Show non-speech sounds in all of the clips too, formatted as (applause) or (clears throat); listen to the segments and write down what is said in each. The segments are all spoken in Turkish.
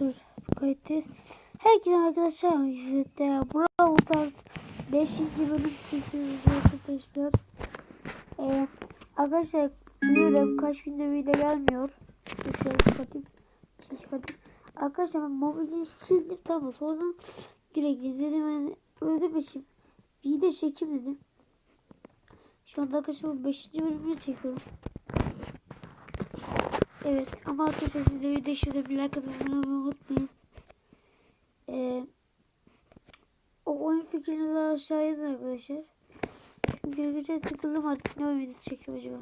Dur kayıttayız. Herkese arkadaşlar sizde Bravo Stars 5. bölüm çekiyoruz arkadaşlar. Ee, arkadaşlar biliyorum kaç gündür video gelmiyor. Dur şöyle kapatayım. Şey kapatayım. Arkadaşlar ben mobilini sildim tamam sonra güle gideyim dedim ben özlemişim. Video çekeyim dedim. Şu anda arkadaşlar 5. bölümünü çekiyorum. Evet ama arkadaşlar siz de video şurada bir like atıp unutmayın. Ee, o oyun fikrini de aşağıya yazın arkadaşlar. Çünkü arkadaşlar sıkıldım artık ne oyun videosu çeksem acaba.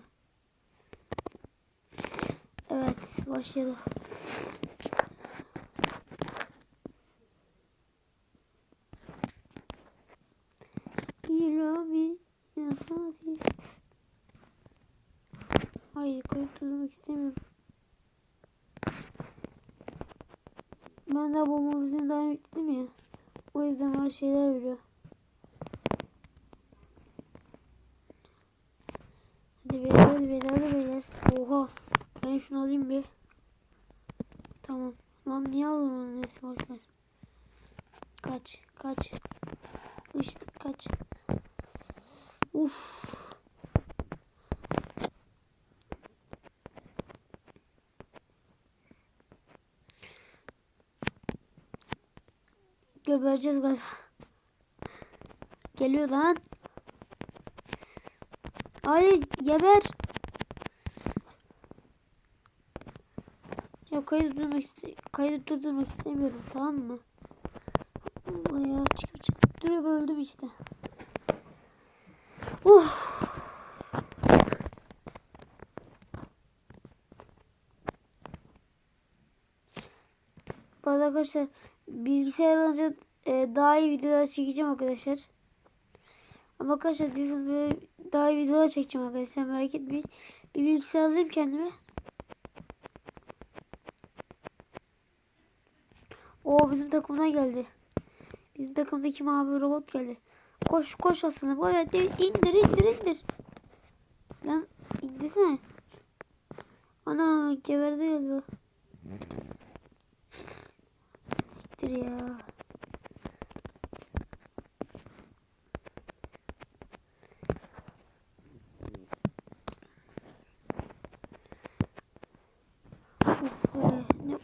Evet başlayalım. Hayır kayıt tutmak istemiyorum. Ben de bu mobizini daha yükledim ya. O yüzden bana şeyler veriyor. Hadi beyler hadi beyler hadi beyler. Oha. Ben şunu alayım bir. Tamam. Lan niye alırım onu neyse boşver. Kaç kaç. Uçtuk kaç. Uf. Gebereceğiz galiba. Geliyor lan. Ay geber. Ya kaydı durdurmak iste kaydı durdurmak istemiyorum tamam mı? Allah ya çık çık. Durup öldüm işte. Uf. Arada arkadaşlar bilgisayar alınca e, daha iyi videolar çekeceğim arkadaşlar. Ama arkadaşlar böyle daha iyi videolar çekeceğim arkadaşlar merak etmeyin. Bir bilgisayar alayım kendime. O bizim takımdan geldi. Bizim takımdaki mavi robot geldi. Koş koş aslında. Evet indir indir indir. Lan indirsene. Ana geberdi galiba. Siktir ya. Of be. Ne?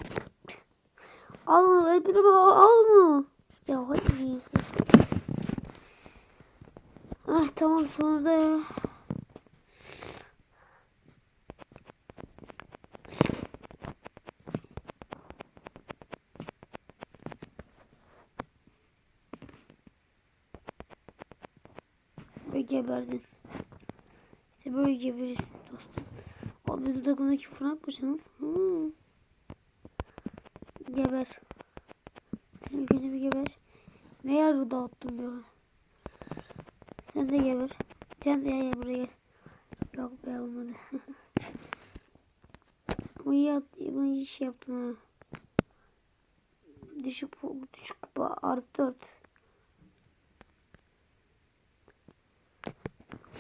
Al bir al, al onu. Ya hadi neyse. Ah tamam sonunda ya. Ve geberdin. İşte böyle geberirsin dostum. O bizim takımdaki Frank mı canım? Hmm. Geber. Önce bir geber. Ne yarı dağıttım ya. Sen de geber. Sen de ya buraya gel. Yok be olmadı. Ama iyi, at, iyi iş yaptım ha. Düşük, düşük kupa artı dört.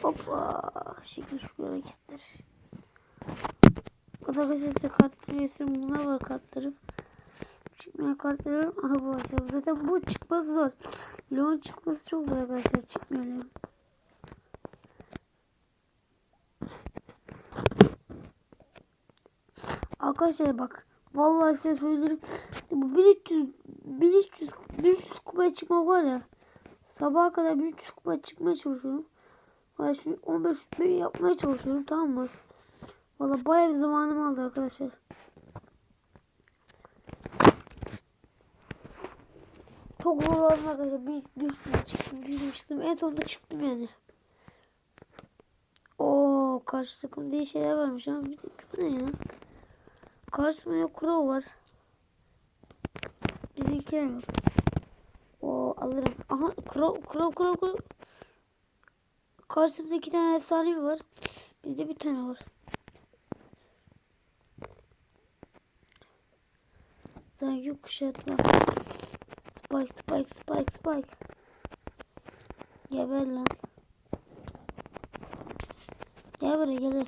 Hoppa. Şekil şu hareketler. Gazetede kartları. Buna var kartlarım. Çıkmayan kartlarım. Aha bu açalım. Zaten bu çıkması zor. Leon çıkması çok zor arkadaşlar. Çıkmıyor Leon. Arkadaşlar bak. Vallahi size söylerim. Bu 1300 1300 1300 kupaya çıkmak var ya. Sabaha kadar 1300 kupaya çıkmaya çalışıyorum. Var şu 15 bin yapmaya çalışıyorum tamam mı? Valla bayağı bir zamanım aldı arkadaşlar. Çok zor oldu arkadaşlar. Bir düştüm çıktım düştüm çıktım. En sonunda çıktım yani. Oo karşı takım diye şeyler varmış ama bir tek ne ya? Karşısında yok Crow var. Bizimkiler yok. Oo alırım. Aha Crow Crow Crow Crow. Karşımda iki tane efsane var. Bizde bir tane var. Sanki kuşatma. Spike Spike Spike Spike. Geber lan. Gel buraya gel.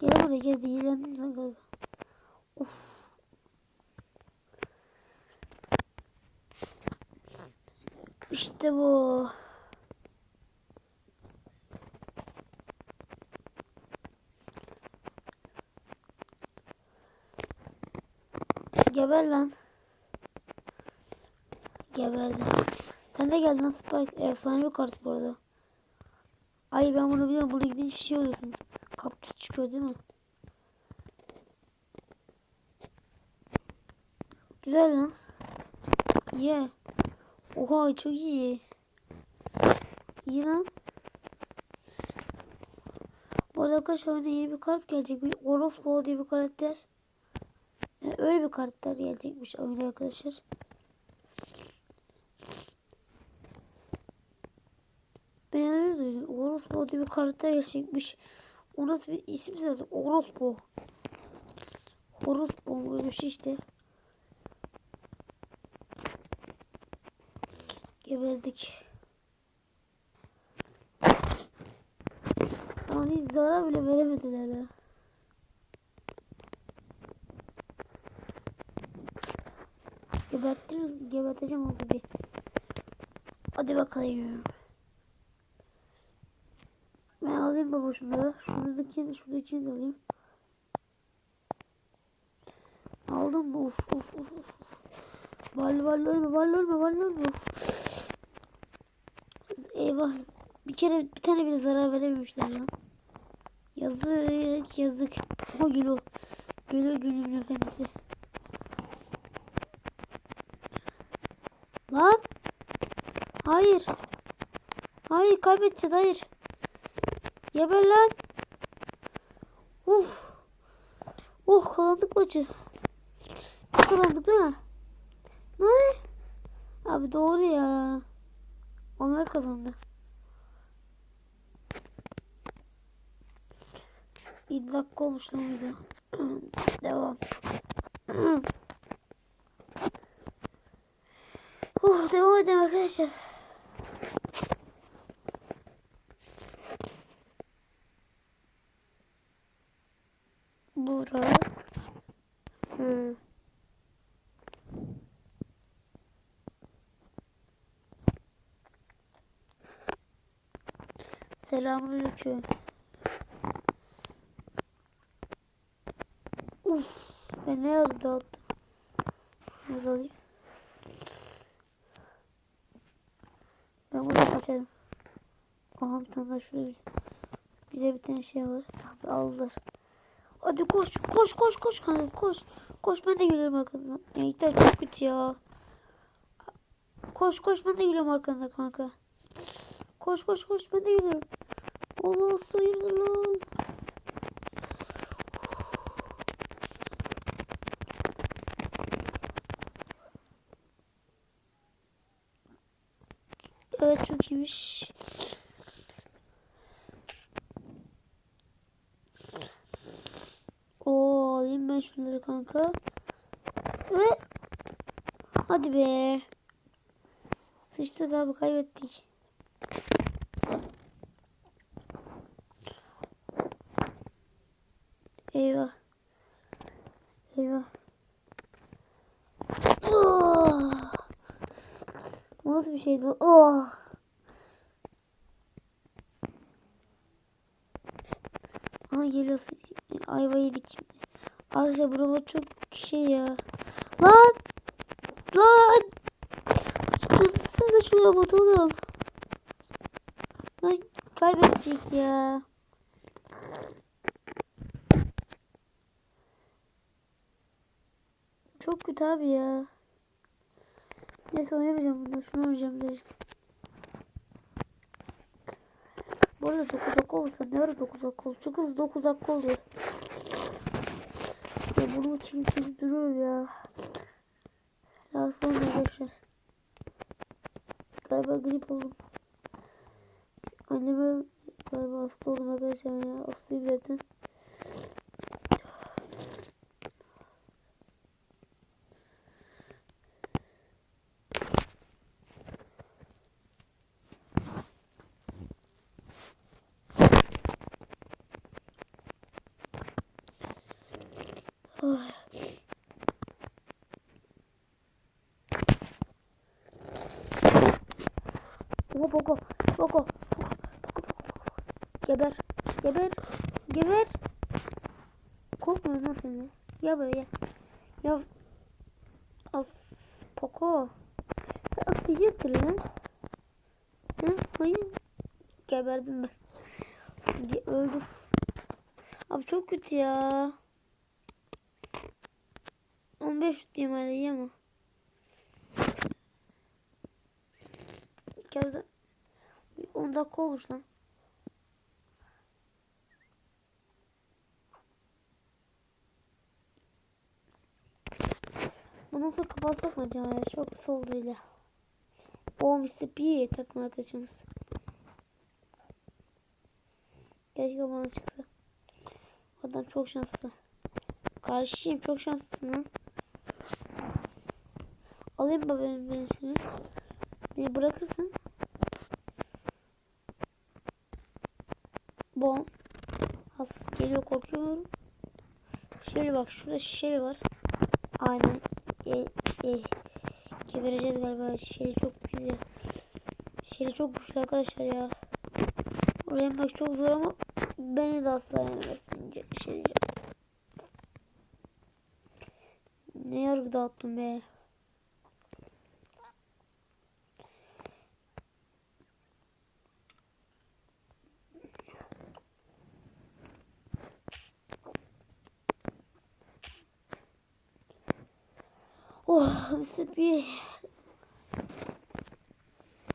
Gel buraya gel. Zehirlendim sen galiba. Of. İşte bu. Geber lan. Geberdi. Sen de geldin Spike. Efsane bir kart bu arada. Ay ben bunu biliyorum. Buraya gidince şey oluyorsunuz. Kaktüs çıkıyor değil mi? Güzel lan. Ye. Oha çok iyi. İyi lan. Bu arada arkadaşlar oyuna yeni bir kart gelecek. Bir Orospo diye bir karakter. Yani öyle bir karakter gelecekmiş oyuna arkadaşlar. Ben öyle Orospo diye bir karakter gelecekmiş. O nasıl bir isim zaten? Orospo. Orospo böyle bir şey işte. Geberdik. Ama hiç zarar bile veremediler ya. Geberttim, geberteceğim oldu diye. Hadi bakalım. Ben alayım baba şunları. Şuradaki şuradaki de alayım. Aldım mı? Uf uf uf uf. Ballı ballı ölme ballı ölme ballı ölme. Uf. Eyvah. Bir kere bir tane bile zarar verememişler lan. Yazık yazık. O gülü. Gülü gülümün efendisi. Lan. Hayır. Hayır kaybedeceğiz hayır. Geber lan. Uf. Oh kazandık maçı. Kazandık değil mi? Ne? Abi doğru ya. Onlar kazandı. Bir dakika olmuş lan video. Devam. (clears throat) oh, devam edelim arkadaşlar. Bura. Hmm. Selamünaleyküm. Uf, ben ne yazdı dağıttım. Şunu alayım. Ben bunu açarım. Aha bir tane daha şurada bir, bize bir tane şey var. Abi aldılar. Hadi koş koş koş koş kanka koş. Koş ben de geliyorum arkandan. Ya İhtar çok kötü ya. Koş koş ben de geliyorum arkandan kanka. Koş koş koş ben de geliyorum. Allah sayılır lan. Evet çok iyiymiş. Oo alayım ben şunları kanka. Ve hadi be. Sıçtık abi kaybettik. Eyvah. Eyvah. Oh. Bir şeydi? Oh. Aha geliyor. Ayva yedik şimdi. Arkadaşlar çok şey ya. Lan! Lan! Dursanıza şu robot oğlum. Lan kaybedecek ya. Çok kötü abi ya. Neyse oynamayacağım bunu. Şunu oynayacağım birazcık. Bu arada 9 dakika olmuş. Ne ara 9 dakika oldu? Çok hızlı 9 dakika oldu. Ya bunu çekip duruyor ya. Rahatsız olmuyor arkadaşlar. Galiba grip oldum. Anneme galiba hasta oldum arkadaşlar ya. Hastayım zaten. Oh. Oha Poco. Poco. Poco. Poco. Poco. Geber. Geber. Geber. Korkmuyorum lan seni. Gel buraya. Ya. Al. Poco. Sen bizi yatır lan. Hı? Hayır. Geberdim ben. Öldüm. Abi çok kötü ya. 15 tutayım hadi iyi ama. Geldi. 10 dakika olmuş lan. Bunu nasıl kapatsak mı acaba ya? Çok kısa oldu öyle. O Mr. P takım arkadaşımız. Keşke bana çıksa. Adam çok şanslı. Karşıyım çok şanslısın lan. Alayım mı ben, ben şunu? Beni bırakırsın. Bom. Has geliyor korkuyorum. Şöyle bak şurada şişeli var. Aynen. E, e, gebereceğiz galiba. Şişeli çok güzel. Şişeli çok güçlü arkadaşlar ya. Oraya bak çok zor ama beni de asla yenemezsin. Şişeli. Ne yargı dağıttım be. Oh Mr. bir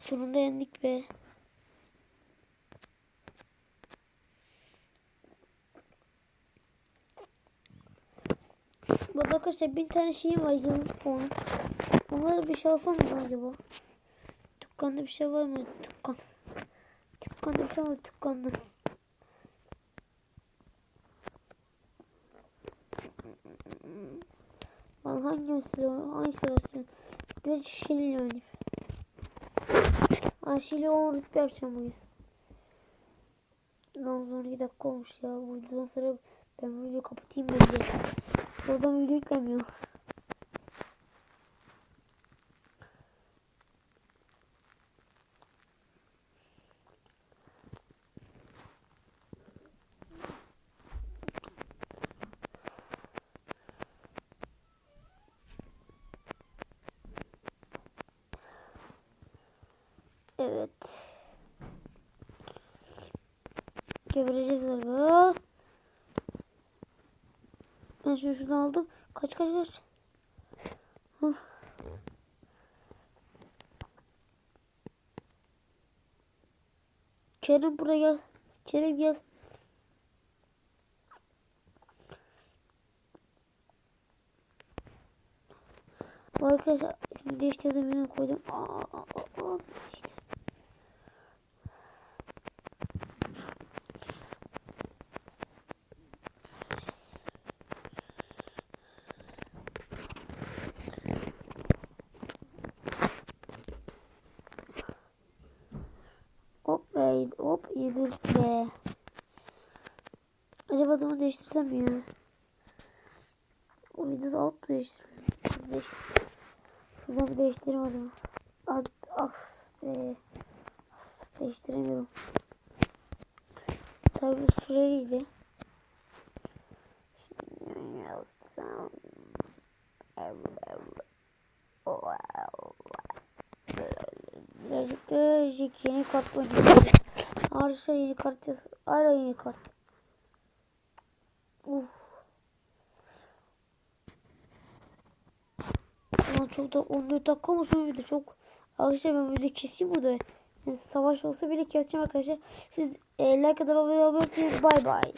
Sonunda yendik be. Arada arkadaşlar bir tane şey var yıllık puan. Onları bir şey alsam mı acaba? Dükkanda bir şey var mı? Dükkan. Dükkanda bir şey var mı? Dükkanda. Ben hangi mesela hangi sırasını? Bir de şişeliyle oynayayım. Ayşe'yle 10 rütbe yapacağım bugün. Lan sonra 2 dakika olmuş ya. Bu videodan sonra ben videoyu kapatayım bence. Oradan video yüklemiyor. Evet. Gebereceğiz galiba. Ben şunu şuradan aldım. Kaç kaç kaç. Huh. Kerem buraya gel. Kerem gel. Arkadaşlar ismi değiştirdim yine koydum. Aa, aa, aa, aa. İşte. Hop be, hop yedir be. Acaba adımı değiştirsem ya? O videoda alt değiştirelim. Değiştir. Şuradan bir değiştireyim adımı. Ad, ah be. Değiştiremiyorum. Tabii bu süreliydi. Şimdi yapsam. Birazcık da yeni kart oynayacağım. Arşa kart yaz. Ara yeni kart. Uf. Ulan çok da 14 dakika bu video çok. Arkadaşlar ben video keseyim burada. Yani savaş olsa bile keseceğim arkadaşlar. Siz e, like atıp abone olmayı unutmayın. Bay bay.